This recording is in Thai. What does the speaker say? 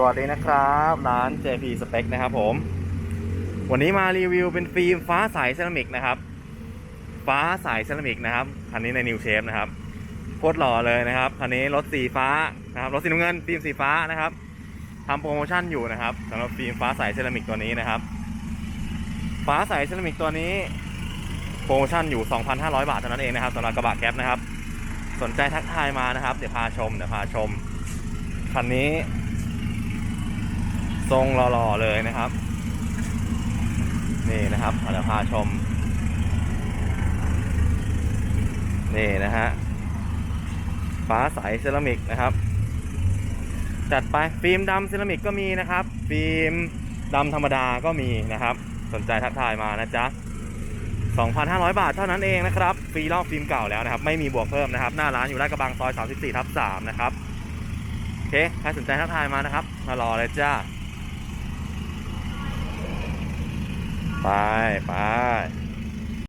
สวัสดีนะครับ ร้าน JP Spec นะครับผม วันนี้มารีวิวเป็นฟิล์มฟ้าใสเซรามิกนะครับ ฟ้าใสเซรามิกนะครับ คันนี้ในนิวเชฟนะครับโคตรหล่อเลยนะครับ คันนี้รถสีฟ้านะครับ รถสีน้ำเงินฟิล์มสีฟ้านะครับทำโปรโมชั่นอยู่นะครับสำหรับฟิล์มฟ้าใสเซรามิกตัวนี้นะครับ ฟ้าใสเซรามิกตัวนี้โปรโมชั่นอยู่ 2,500 บาทเท่านั้นเองนะครับสำหรับกระบะแก๊ปนะครับ สนใจทักทายมานะครับ เดี๋ยวพาชม เดี๋ยวพาชม คันนี้ ทรงหล่อๆเลยนะครับ นี่นะครับเดี๋ยวพาชม นี่นะฮะฟ้าใสเซรามิกนะครับ จัดไปฟิล์มดำเซรามิกก็มีนะครับ ฟิล์มดำธรรมดาก็มีนะครับ สนใจทักทายมานะจ๊ะ 2,500 บาทเท่านั้นเองนะครับ ฟรีลอกฟิล์มเก่าแล้วนะครับ ไม่มีบวกเพิ่มนะครับ หน้าร้านอยู่ลาดกระบังซอย 34ทับ3นะครับ โอเค ใครสนใจทักทายมานะครับมารอเลยจ้า ไปไป